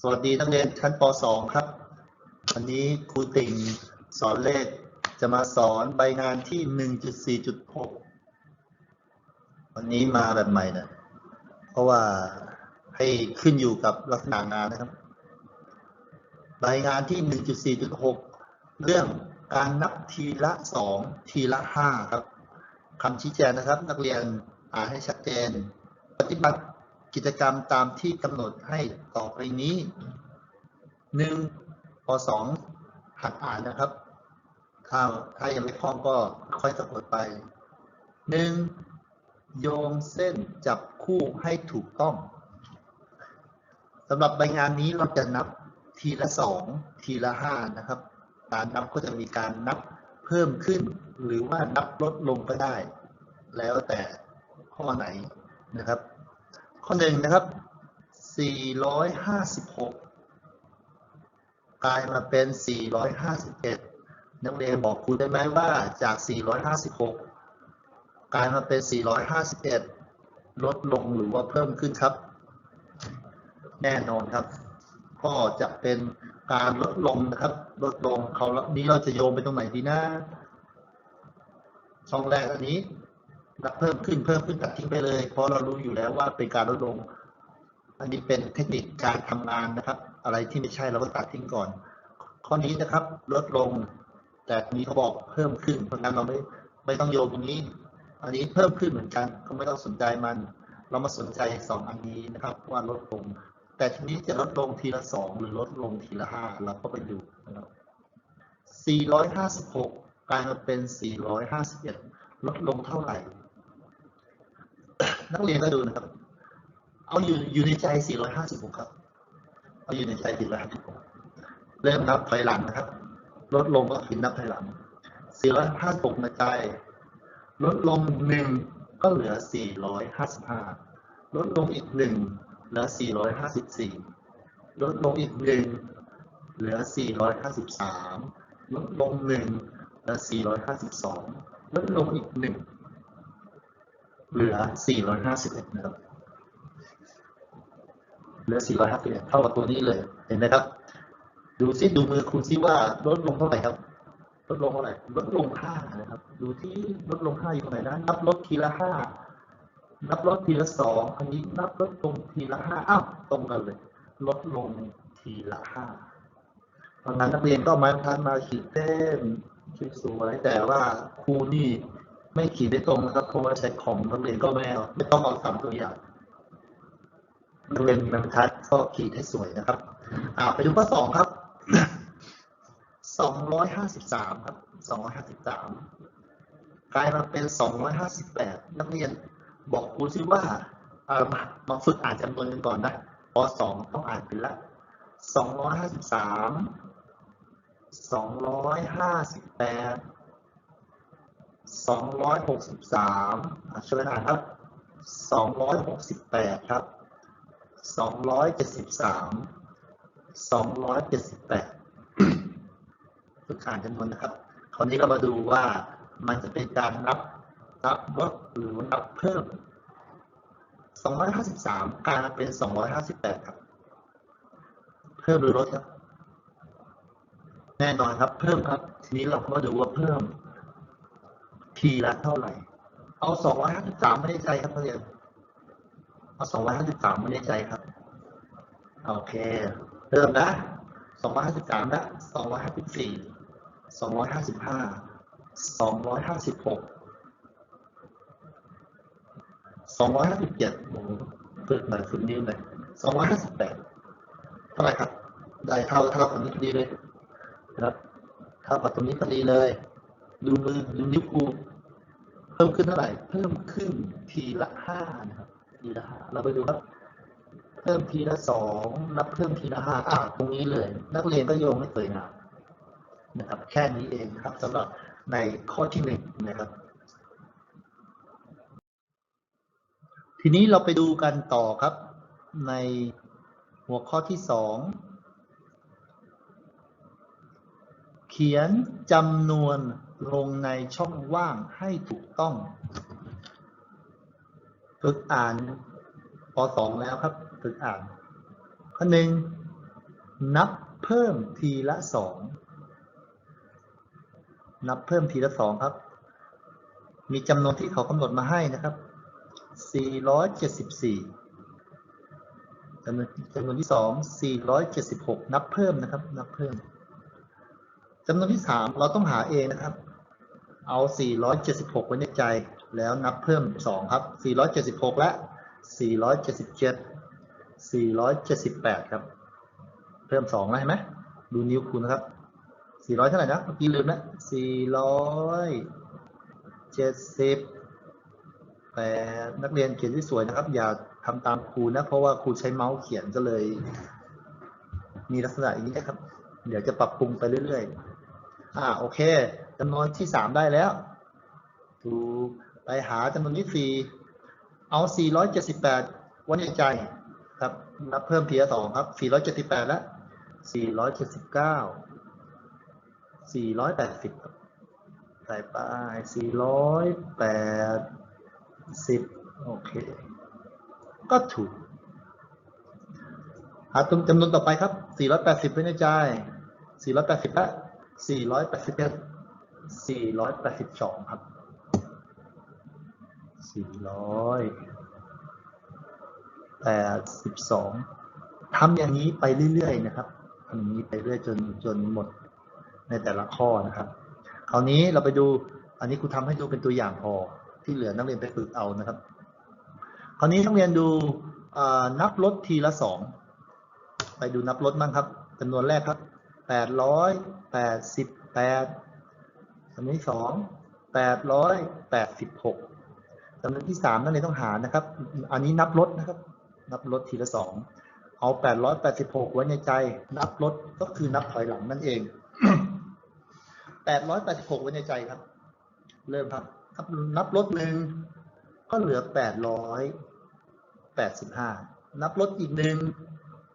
สวัสดีนักเรียนชั้นป .2 ครับ วันนี้ครูติ่งสอนเลขจะมาสอนใบงานที่ 1.4.6 วันนี้มาแบบใหม่นะ เพราะว่าให้ขึ้นอยู่กับลักษณะงานนะครับ ใบงานที่ 1.4.6 เรื่องการนับทีละ 2 ทีละ 5 ครับคำชี้แจงนะครับ นักเรียนอ่านให้ชัดเจน ปฏิบัติ กิจกรรมตามที่กำหนดให้ต่อไปนี้1ป .2 หัดอ่านนะครับ ถ้าถ้ายังไม่คล่องก็ค่อยสะกดไป 1. โยงเส้นจับคู่ให้ถูกต้องสำหรับใบงานนี้เราจะนับทีละ 2 ทีละ 5 นะครับ การนับก็จะมีการนับเพิ่มขึ้น หรือว่านับลดลงก็ได้ แล้วแต่ข้อไหนนะครับ ข้อหนึ่งนะครับ 456 กลายมาเป็น 451 นักเรียนบอกครูได้ไหมว่าจาก 456 กลายมาเป็น 451 ลดลงหรือว่าเพิ่มขึ้นครับ แน่นอนครับ ก็จะเป็นการลดลงนะครับ ลดลงเขานี้เราจะโยงไปตรงไหนดีนะช่องแรกอันนี้ นับเพิ่มขึ้นเพิ่มขึ้นตัดทิ้งไปเลย เพราะเรารู้อยู่แล้วว่าเป็นการลดลง อันนี้เป็นเทคนิคการทำงานนะครับ อะไรที่ไม่ใช่เราก็ตัดทิ้งก่อน ข้อนี้นะครับลดลง แต่ทีนี้เขาบอกเพิ่มขึ้น เพราะงั้นเราไม่ไม่ต้องโยงตรงนี้ อันนี้เพิ่มขึ้นเหมือนกัน ก็ไม่ต้องสนใจมัน เรามาสนใจสองอันนี้นะครับ ว่าลดลง แต่ทีนี้จะลดลงทีละสองหรือลดลงทีละห้าเราก็ไปดูนะครับ456กลายมาเป็น 451 ลดลงเท่าไหร่ นักเรียนก็ดูนะครับ เอาอยู่อยู่ในใจ 456 ครับ เอาอยู่ในใจ 456 เริ่มนับถอยหลังนะครับ ลดลงก็คือนับถอยหลัง 456 ในใจ ลดลง 1 ก็เหลือ 455 ลดลงอีก 1 เหลือ 454 ลดลงอีก 1 เหลือ 453 ลดลง 1 เหลือ 452 ลดลงอีก 1 เหลือ 451 นะครับ เหลือ 451 เท่ากับตัวนี้เลย เห็นไหมครับ ดูซิดูมือคุณซิว่าลดลงเท่าไหร่ครับ ลดลงเท่าไหร่ ลดลง5นะครับ ดูที่ลดลง5อยู่ตรงไหนนะ นับลดทีละ5นับลดทีละ2อันนี้นับลดลงทีละ5อ้าว ตรงกันเลย ลดลงทีละ5เพราะงั้นนักเรียนก็มาทันมาขีดเส้นสวยแต่ว่าครูนี่ ไม่ขีดได้ตรงนะครับเพราะว่าใช้คอมนักเรียนก็ไม่เอาไม่ต้องเอาสามตัวอย่างนักเรียนมีบรรทัดก็ขีดให้สวยนะครับ อ่าไปดูข้อสองครับสองร้อยห้าสิบสามครับสองร้อยห้าสิบสามกลายมาเป็นสองร้อยห้าสิบแปดนักเรียนบอกครูซิว่าเออมามาฝึกอ่านจำนวนกันก่อนนะปสองต้องอ่านเป็นละสองร้อยห้าสิบสามสองร้อยห้าสิบแปด สองร้อยหกสิบสามช่วยอ่านครับสองร้อยหกสิบแปดครับสองร้อยเจ็ดสิบสามสองร้อยเจ็ดสิบแปดฝึกอ่านจำนวนนะครับ คราวนี้เรามาดูว่ามันจะเป็นการนับนับลดหรือนับเพิ่มสองร้อยห้าสิบสามกลายเป็นสองร้อยห้าสิบแปดครับ เพิ่มหรือลดครับ แน่นอนครับ เพิ่มครับ ทีนี้เราก็มาดูว่าเพิ่ม ทีละเท่าไหร่ เอาสองร้อยห้าสิบสามไม่ได้ใจครับนักเรียนเอาสองร้อยห้าสิบสามไม่ได้ใจครับ โอเค เริ่มนะสองร้อยห้าสิบสามนะสองร้อยห้าสิบสี่สองร้อยห้าสิบห้าสองร้อยห้าสิบหกสองร้อยห้าสิบเจ็ดโอ้โหฝึกหน่อยฝึกนิ้วหน่อยสองร้อยห้าสิบแปดเท่าไหร่ครับ ได้เท่าเท่ากับนี้พอดีเลยนะครับเท่ากับตรงนี้พอดีเลย ดูมือดูนิ้วกูเพิ่มขึ้นเท่าไหร่ เพิ่มขึ้นทีละห้านะครับ ทีละห้าเราไปดูครับเพิ่มทีละสองนับเพิ่มทีละห้าอ่าตรงนี้เลย นักเรียนก็โยงไม่เคยงามนะครับ แค่นี้เองครับสำหรับในข้อที่หนึ่งนะครับ ทีนี้เราไปดูกันต่อครับในหัวข้อที่สองเขียนจำนวนลงในช่องว่างให้ถูกต้อง ฝึกอ่านปสองแล้วครับ ฝึกอ่านข้อหนึ่งนับเพิ่มทีละสองนับเพิ่มทีละสองครับ มีจำนวนที่เขากำหนดมาให้นะครับ 474จำนวนจำนวนที่สอง476 นับเพิ่มนะครับ นับเพิ่ม จำนวนที่สามเราต้องหาเองนะครับ เอา 476 ไว้ในใจ แล้วนับเพิ่ม 2 ครับ 476 และ 477 478 ครับ เพิ่ม2แล้วเห็นไหมดูนิ้วคูณนะครับ 400 เท่าไหร่นะเมื่อกี้ลืมนะ470แต่นักเรียนเขียนที่สวยนะครับ อย่าทำตามครูนะ เพราะว่าครูใช้เมาส์เขียนก็เลย มีลักษณะอย่างนี้นะครับ เดี๋ยวจะปรับปรุงไปเรื่อยๆ อ่าโอเคจำนวนที่สามได้แล้วถูกไปหาจำนวนที่สี่เอา478วันใจครับนับเพิ่มทีละสองครับ478แล้ว479 480ครับใส่ไป480โอเค ก็ถูก หาจำนวนต่อไปครับ 480ไว้ในใจ480และ 481 482 ครับ 482ทำอย่างนี้ไปเรื่อยๆนะครับทำอย่างนี้ไปเรื่อยจนจนหมดในแต่ละข้อนะครับคราวนี้เราไปดูอันนี้ครูทำให้ดูเป็นตัวอย่างพอที่เหลือนักเรียนไปฝึกเอานะครับ คราวนี้นักเรียนดูนับลดทีละสองไปดูนับลดบ้างครับจำนวนแรกครับ แปดร้อยแปดสิบแปดจำนวนที่สองแปดร้อยแปดสิบหกจำนวนที่สามนั่นเองต้องหารนะครับ อันนี้นับลดนะครับ นับลดทีละสองเอาแปดร้อยแปดสิบหกไว้ในใจ นับลดก็คือนับถอยหลังนั่นเองแปดร้อยแปดสิบหกไว้ในใจครับ เริ่มครับ นับนับลดหนึ่งก็เหลือแปดร้อยแปดสิบห้านับลดอีกหนึ่ง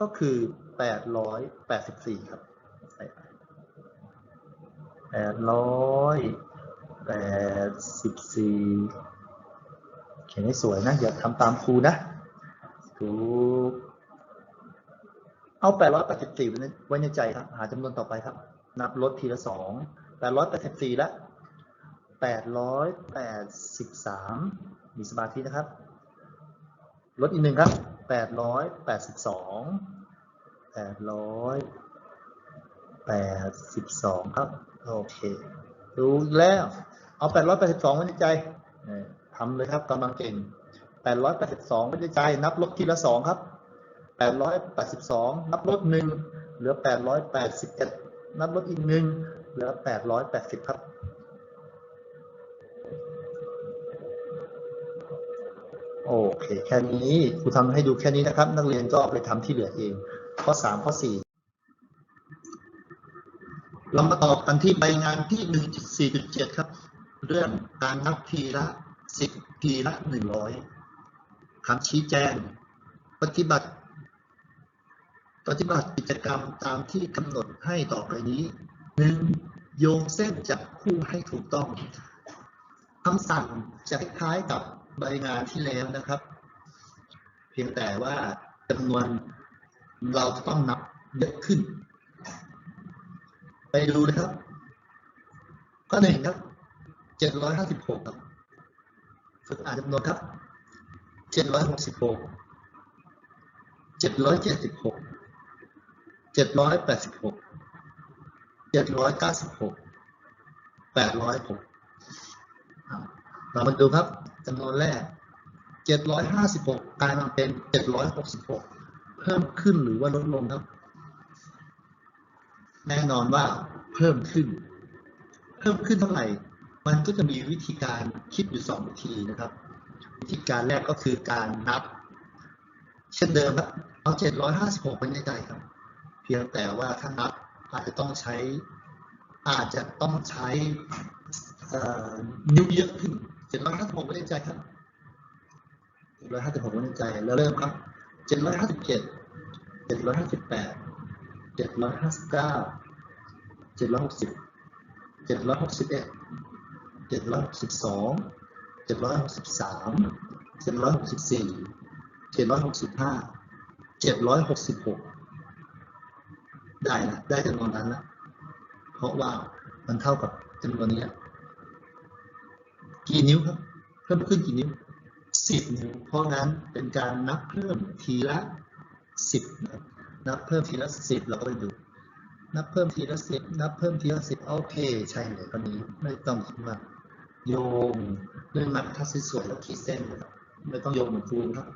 ก็คือแปดร้อยแปดสิบสี่ครับ แปดร้อยแปดสิบสี่เขียนให้สวยนะ อย่าทำตามครูนะ ถูก เอาแปดร้อยแปดสิบสี่ไว้ในใจครับ หาจำนวนต่อไปครับ นับลดทีละสองแปดร้อยแปดสิบสี่แล้วแปดร้อยแปดสิบสามมีสมาธินะครับ ลดอีกหนึ่งครับแปดร้อยแปดสิบสองแปดร้อยแปดสิบสองครับ โอเคดูอีกแล้วเอาแปดร้อยแปดสิบสองไว้ในใจทำเลยครับกำลังเก่งแปดร้อยแปดสิบสองไว้ในใจ นับลดทีละสองครับแปดร้อยแปดสิบสองนับลดหนึ่งเหลือแปดร้อยแปดสิบเอ็ดนับลดอีกหนึ่งเหลือแปดร้อยแปดสิบครับโอเคแค่นี้ครูทำให้ดูแค่นี้นะครับ นักเรียนก็เอาไปทำที่เหลือเอง ข้อสามข้อสี่ เรามาต่อกันที่ใบงานที่หนึ่งสี่จุดเจ็ดครับ เรื่องการนับทีละสิบทีละหนึ่งร้อยคำชี้แจง ปฏิบัติ ปฏิบัติกิจกรรมตามที่กำหนดให้ต่อไปนี้หนึ่งโยงเส้นจับคู่ให้ถูกต้องคำสั่งจะคล้ายกับใบงานที่แล้วนะครับ เพียงแต่ว่าจำนวนเราต้องนับเยอะขึ้น ไปดูนะครับ ข้อหนึ่งครับเจ็ดร้อยห้าสิบหกครับฝึกอ่านจำนวนครับเจ็ดร้อยหกสิบหกเจ็ดร้อยเจ็ดสิบหกเจ็ดร้อยแปดสิบหกเจ็ดร้อยเก้าสิบหกแปดร้อยหกเรามาดูครับจำนวนแรก756กกลายมาเป็น766เพิ่มขึ้นหรือว่าลดลงครับ แน่นอนว่าเพิ่มขึ้น เพิ่มขึ้นเท่าไหร่ มันก็จะมีวิธีการคิดอยู่สองวิธีนะครับ วิธีการแรกก็คือการนับ เช่นเดิมครับเอา756ไปในใจครับ เพียงแต่ว่าถ้านับอาจจะต้องใช้ อาจจะต้องใช้เอ่อนิ้วเยอะขึ้น756ไว้อยห้าสิบหกเป็นใจครับ756ไว้อยห้าสิบหกเป็นใจแล้วเริ่มครับเจ็ดร้อยห้าสิบเจ็ดเจ็ดร้อยห้าสิบแปด เจ็ดร้อยห้าสิบเก้าเจ็ดร้อยหกสิบเจ็ดร้อยหกสิบเอ็ดเจ็ดร้อยหกสิบสองเจ็ดร้อยหกสิบสามเจ็ดร้อยหกสิบสี่เจ็ดร้อยหกสิบห้าเจ็ดร้อยหกสิบหกได้นะได้จำนวนนั้นนะเพราะว่ามันเท่ากับจำนวนนี้กี่นิ้วครับ เพิ่มขึ้นกี่นิ้วสิบนิ้ว เพราะงั้นเป็นการนับเพิ่มทีละสิบนะ นับเพิ่มทีละสิบเราก็ไปดู นับเพิ่มทีละสิบนับเพิ่มทีละสิบโอเค ใช่เลยตอนนี้ไม่ต้องคิดมากโยงด้วยมัดทัดสวยแล้วขีดเส้นครับไม่ต้องโยงเหมือนฟูนครับ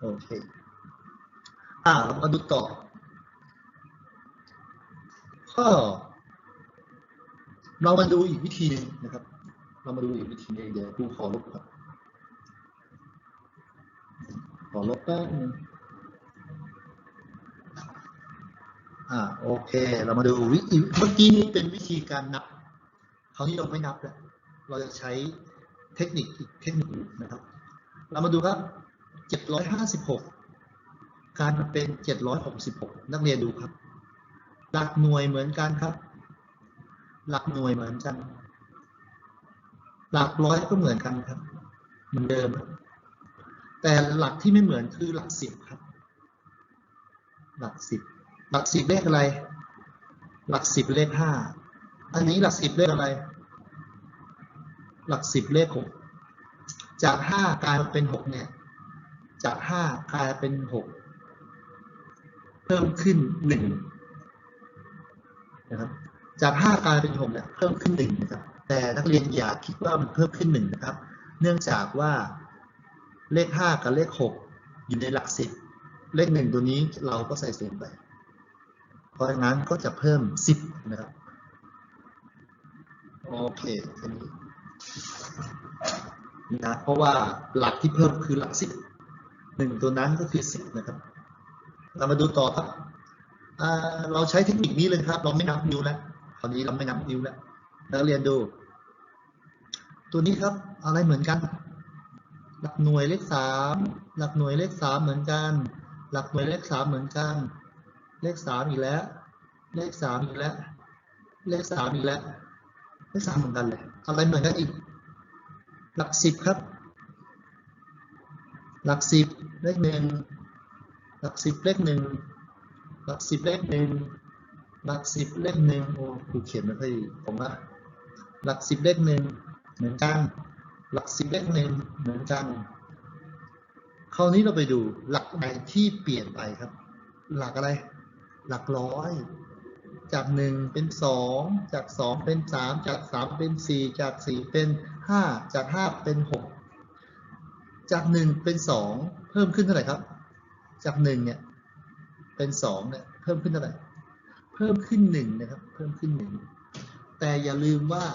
โอเคอ่าเรามาดูต่อก็เรามาดูอีกวิธีนึงนะครับ เรามาดูอีกวิธีนึงเดี๋ยวครูขอลบครับขอลบแป๊บนึง อ่าโอเค เรามาดูวิธีเมื่อกี้นี้เป็นวิธีการนับคราวนี้เราไม่นับแล้วเราจะใช้เทคนิคอีกเทคนิคนะครับ เรามาดูครับ756การมาเป็น766นักเรียนดูครับ หลักหน่วยเหมือนกันครับ หลักหน่วยเหมือนกัน หลักร้อยก็เหมือนกันครับ เหมือนเดิม แต่หลักที่ไม่เหมือนคือหลักสิบครับ หลักสิบ หลักสิบเลขอะไร หลักสิบเลขห้าอันนี้หลักสิบเลขอะไร หลักสิบเลขหกจากห้ากลายมาเป็นหกเนี่ย จากห้ากลายเป็นหกเพิ่มขึ้นหนึ่งนะครับ จากห้ากลายเป็นหกเนี่ยเพิ่มขึ้นหนึ่งนะครับ แต่นักเรียนอย่าคิดว่ามันเพิ่มขึ้นหนึ่งนะครับ เนื่องจากว่าเลขห้ากับเลขหกอยู่ในหลักสิบเลขหนึ่งตัวนี้เราก็ใส่ศูนย์ไป เพราะงั้นก็จะเพิ่มสิบนะครับ โอเคนี้นะเพราะว่าหลักที่เพิ่มคือหลักสิบหนึ่งตัวนั้นก็คือสิบนะครับ เรามาดูต่อครับ เราใช้เทคนิคนี้เลยครับ เราไม่นับนิ้วแล้วคราวนี้เราไม่นับนิ้วแล้วนักเรียนดู ตัวนี้ครับอะไรเหมือนกัน หลักหน่วยเลขสามหลักหน่วยเลขสามเหมือนกัน หลักหน่วยเลขสามเหมือนกัน เลขสามอีกแล้ว เลขสามอีกแล้ว เลขสามอีกแล้ว เลขสามเหมือนกันเลยอะไรเหมือนกันอีก หลักสิบครับ หลักสิบเลขหนึ่งหลักสิบเลขหนึ่งหลักสิบเลขหนึ่งหลักสิบเลขหนึ่งโอ้ครูเขียนไม่ค่อยผมว่าหลักสิบเลขหนึ่งเหมือนกัน หลักสิบเลขหนึ่งเหมือนกันคราวนี้เราไปดูหลักไหนที่เปลี่ยนไปครับ หลักอะไร หลักร้อย จากหนึ่งเป็นสองจากสองเป็นสามจากสามเป็นสี่จากสี่เป็นห้าจากห้าเป็นหกจากหนึ่งเป็นสองเพิ่มขึ้นเท่าไหร่ครับ จากหนึ่งเนี่ยเป็นสองเนี่ยเพิ่มขึ้นเท่าไหร่เพิ่มขึ้นหนึ่งนะครับ เพิ่มขึ้นหนึ่งแต่อย่าลืมว่า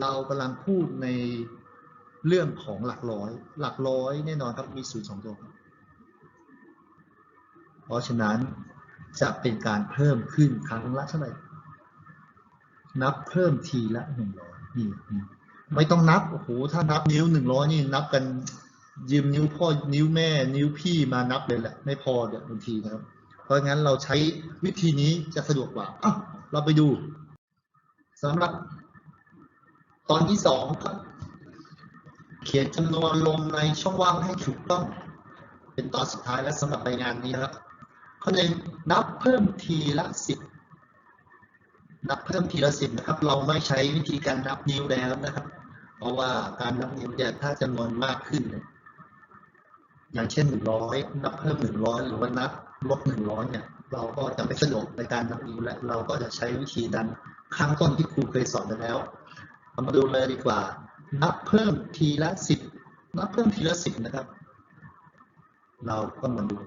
เรากำลังพูดในเรื่องของหลักร้อย หลักร้อยแน่นอนครับมีศูนย์สองตัวครับเพราะฉะนั้น จะเป็นการเพิ่มขึ้นครั้งละเท่าไหร่ นับเพิ่มทีละหนึ่งร้อยนี่ไม่ต้องนับโอ้โหถ้านับนิ้วหนึ่งร้อยนี่นับกันยืมนิ้วพ่อนิ้วแม่ นิ้วพี่มานับเลยแหละ ไม่พอเดี๋ยวบางทีนะครับ เพราะงั้นเราใช้วิธีนี้จะสะดวกกว่าอ้าเราไปดูสำหรับ ตอนที่สองครับเขียนจำนวนลงในช่องว่างให้ถูกต้อง เป็นตอนสุดท้ายและสำหรับรายงานนี้ครับ ข้อหนึ่งนับเพิ่มทีละสิบนับเพิ่มทีละสิบนะครับ เราไม่ใช้วิธีการนับนิ้วแล้วนะครับ เพราะว่าการนับนิ้วเนี่ยถ้าจำนวนมากขึ้น อย่างเช่นหนึ่งร้อยนับเพิ่มหนึ่งร้อยหรือว่านับลบหนึ่งร้อยเนี่ย เราก็จะไม่สะดวกในการนับนิ้วและเราก็จะใช้วิธีนั้นข้างต้นที่ครูเคยสอนไปแล้วเรามาดูเลยดีกว่า นับเพิ่มทีละสิบนับเพิ่มทีละสิบนะครับ เราก็มาดู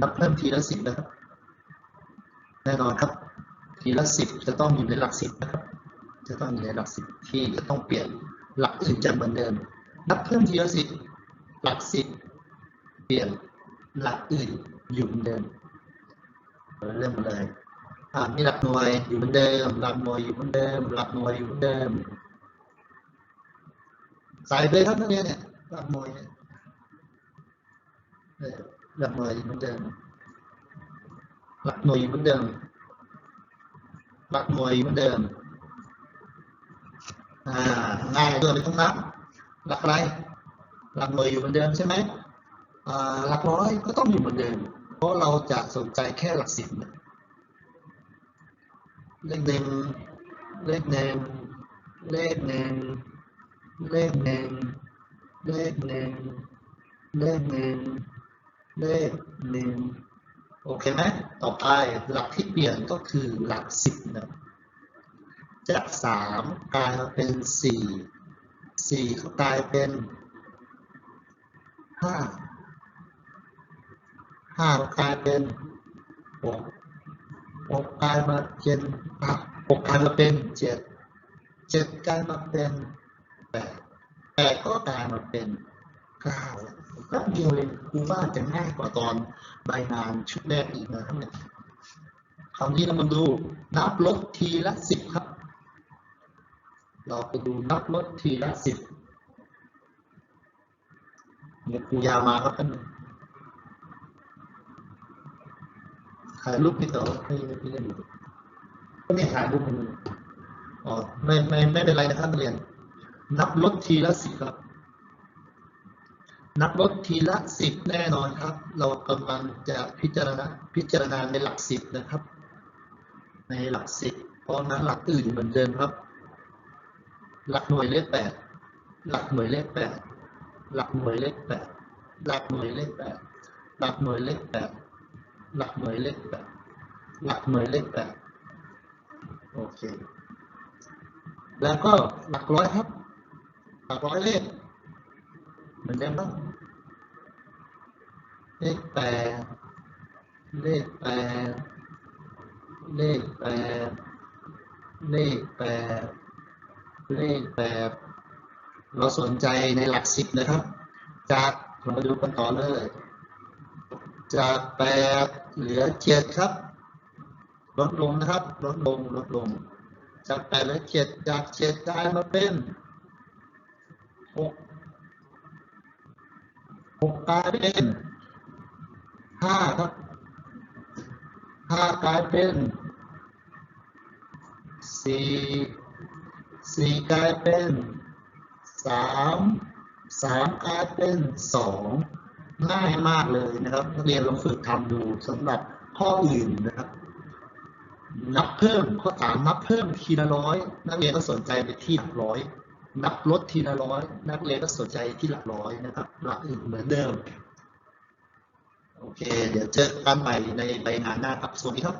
นับเพิ่มทีละสิบนะครับ แน่นอนครับ ทีละสิบจะต้องอยู่ในหลักสิบนะครับ จะต้องอยู่ในหลักสิบที่จะต้องเปลี่ยนหลักอื่นจะเหมือนเดิม นับเพิ่มทีละสิบหลักสิบเปลี่ยนหลักอื่นอยู่เหมือนเดิมเริ่มเลยอ่ามีหลักหน่วยอยู่เหมือนเดิม หลักหน่วยอยู่เหมือนเดิม หลักหน่วยอยู่เหมือนเดิม ใส่ไปเลยครับนักเรียนเนี่ยหลักหน่วยเนี่ย หลักหน่วยอยู่เหมือนเดิม หลักหน่วยอยู่เหมือนเดิม หลักหน่วยอยู่เหมือนเดิม อ่า ง่ายด้วยไม่ต้องนับ หลักอะไร หลักหน่วยอยู่เหมือนเดิมใช่ไหมอ่า หลักร้อยก็ต้องอยู่เหมือนเดิม เพราะเราจะสนใจแค่หลักสิบเลขหนึ่งเลขหนึ่งเลขหนึ่งเลขหนึ่งเลขหนึ่งเลขหนึ่ง เลขหนึ่งโอเคไหมต่อไปหลักที่เปลี่ยนก็คือหลักสิบนะจากสามกลายมาเป็นสี่สี่ก็กลายเป็นห้าห้ากลายเป็นหกหกกลายมาเป็นหกกลายมาเป็นเจ็ดเจ็ดกลายมาเป็นแปดแปดก็กลายมาเป็น เก้าแป๊บเดียวเองครูว่าจะง่ายกว่าตอนใบงานชุดแรกอีกนะครับเนี่ยคราวนี้เรามาดูนับลดทีละสิบครับ เราไปดูนับลดทีละสิบเนี่ยครูยาวมาครับท่านถ่ายรูปพี่ต่อให้พี่เล่นดูก็เนี่ถ่ายรูปมันอ๋อไม่ไม่ไม่เป็นไรนะครับนักเรียน นับลดทีละสิบครับ นับลดทีละสิบแน่นอนครับ เรากำลังจะพิจารณาพิจารณาในหลักสิบนะครับ ในหลักสิบเพราะนั้นหลักอื่นเหมือนเดิมครับ หลักหน่วยเลขแปดหลักหน่วยเลขแปดหลักหน่วยเลขแปดหลักหน่วยเลขแปดหลักหน่วยเลขแปดหลักหน่วยเลขแปดหลักหน่วยเลขแปดโอเค แล้วก็หลักร้อยครับ หลักร้อยเลขเหมือนเดิมครับ เลขแปดเลขแปดเลขแปดเลขแปดเลขแปดเราสนใจในหลักสิบนะครับ จากเรามาดูกันต่อเลย จากแปดเหลือเจ็ดครับ ลดลงนะครับ ลดลง ลดลง จากแปดเหลือเจ็ดจากเจ็ดกลายมาเป็นหกหกกลายเป็น ห้าครับห้ากลายเป็นสี่สี่กลายเป็นสามสามกลายเป็นสองง่ายมากเลยนะครับนักเรียนลองฝึกทำดูสำหรับข้ออื่นนะครับ นับเพิ่มข้อสามนับเพิ่มทีละร้อยนักเรียนก็สนใจไปที่หลักร้อย นับลดทีละร้อยนักเรียนก็สนใจที่หลักร้อยนะครับ หลักอื่นเหมือนเดิม โอเค เดี๋ยวเจอกันใหม่ในใบงานหน้าครับ สวัสดีครับ